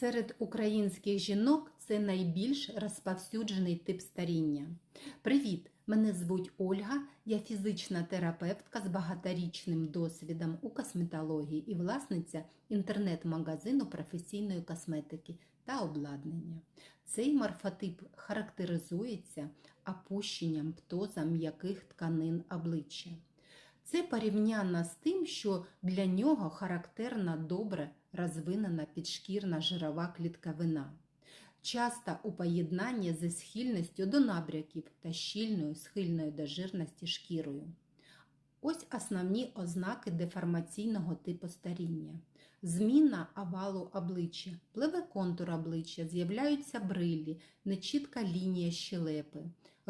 Серед українських жінок це найбільш розповсюджений тип старіння. Привіт! Мене звуть Ольга, я фізична терапевтка з багаторічним досвідом у косметології і власниця інтернет-магазину професійної косметики та обладнання. Цей морфотип характеризується опущенням птоза м'яких тканин обличчя. Це порівняно з тим, що для нього характерна добре розвинена підшкірна жирова клітковина, часто у поєднанні зі схильністю до набряків та щільною схильною до жирності шкірою. Ось основні ознаки деформаційного типу старіння. Зміна овалу обличчя, пливе контур обличчя, з'являються брилі, нечітка лінія щелепи,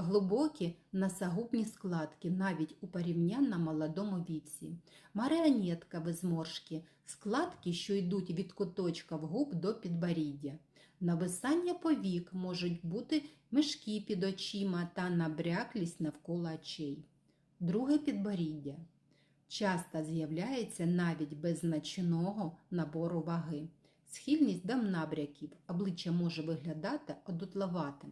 глибокі носогубні складки навіть у порівнянно молодому віці, маріонеткові зморшки, складки, що йдуть від куточка в губ до підборіддя. Нависання повік можуть бути мешки під очима та набряклість навколо очей. Друге підборіддя часто з'являється навіть без значного набору ваги. Схильність до набряків, обличчя може виглядати одутловатим.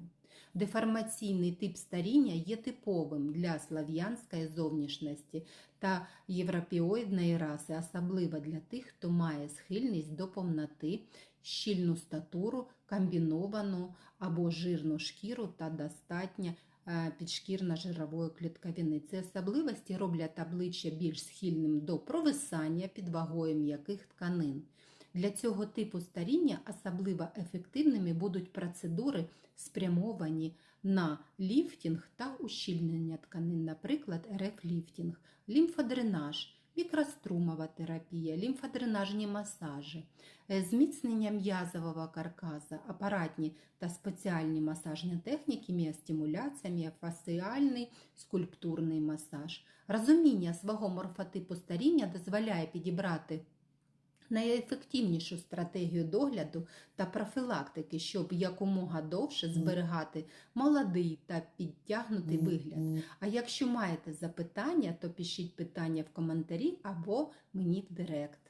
Деформаційний тип старіння є типовим для слав'янської зовнішності та європеоїдної раси, особливо для тих, хто має схильність до повноти, щільну статуру, комбіновану або жирну шкіру та достатньо підшкірно-жирової клітковини. Ці особливості роблять обличчя більш схильним до провисання під вагою м'яких тканин. Для цього типу старіння особливо ефективними будуть процедури, спрямовані на ліфтінг та ущільнення тканин, наприклад, РФ-ліфтінг, лімфодренаж, мікрострумова терапія, лімфодренажні масажі, е, зміцнення м'язового каркаса, апаратні та спеціальні масажні техніки, міостимуляція, міофасіальний, скульптурний масаж. Розуміння свого морфотипу старіння дозволяє підібрати найефективнішу стратегію догляду та профілактики, щоб якомога довше зберігати молодий та підтягнутий вигляд. А якщо маєте запитання, то пишіть питання в коментарі або мені в директ.